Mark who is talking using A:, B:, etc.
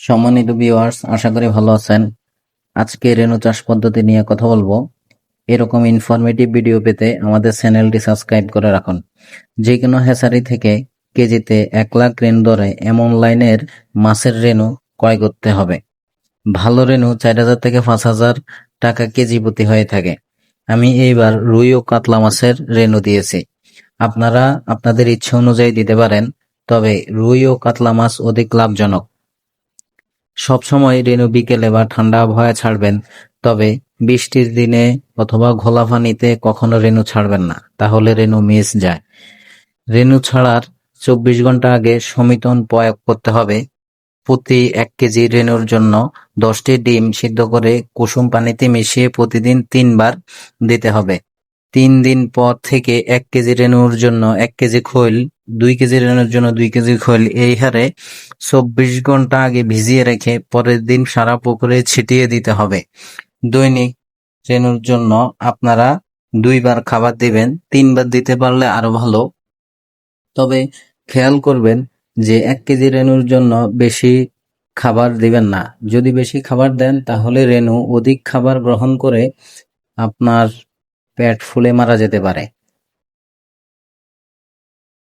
A: সম্মানিত ভিউয়ার্স আশা করি ভালো আছেন। আজকে রেণু চাষ পদ্ধতি নিয়ে কথা বলব। এরকম ইনফরমেটিভ ভিডিও পেতে আমাদের চ্যানেলটি সাবস্ক্রাইব করে রাখুন। যে কোনো হ্যাচারি থেকে কেজিতে এক লাখ রেণু দরে এমন লাইনের মাছের রেণু ক্রয় করতে হবে। ভালো রেণু চার হাজার থেকে পাঁচ হাজার টাকা কেজি প্রতি হয়ে থাকে। আমি এইবার রুই ও কাতলা মাছের রেণু দিয়েছি। আপনারা আপনাদের ইচ্ছে অনুযায়ী দিতে পারেন, তবে রুই ও কাতলা মাছ অধিক লাভজনক। সবসময় রেণু বিকেলে বা ঠান্ডা আবহাওয়ায় ছাড়বেন, তবে বৃষ্টির দিনে অথবা ঘোলা পানিতে কখনো রেণু ছাড়বেন না, তাহলে রেণু মিস যায়। রেণু ছাড়ার চব্বিশ ঘণ্টা আগে সমিতন প্রয়োগ করতে হবে। প্রতি এক কেজি রেণুর জন্য দশটি ডিম সিদ্ধ করে কুসুম পানিতে মিশিয়ে প্রতিদিন তিনবার দিতে হবে। তিন দিন পর থেকে এক কেজি রেণুর জন্য এক কেজি খৈল দুই কেজি রেণুর জন্য দুই কেজি খৈল, এই হারে চব্বিশ ঘণ্টা আগে ভিজিয়ে রেখে পরের দিন সারা পুকুরে ছিটিয়ে দিতে হবে। দৈনিক রেণুর জন্য আপনারা দুইবার খাবার দিবেন, তিনবার দিতে পারলে আরও ভালো। তবে খেয়াল করবেন যে এক কেজি রেণুর জন্য বেশি খাবার দিবেন না। যদি বেশি খাবার দেন, তাহলে রেণু অধিক খাবার গ্রহণ করে আপনার পেট ফুলে মারা যেতে পারে।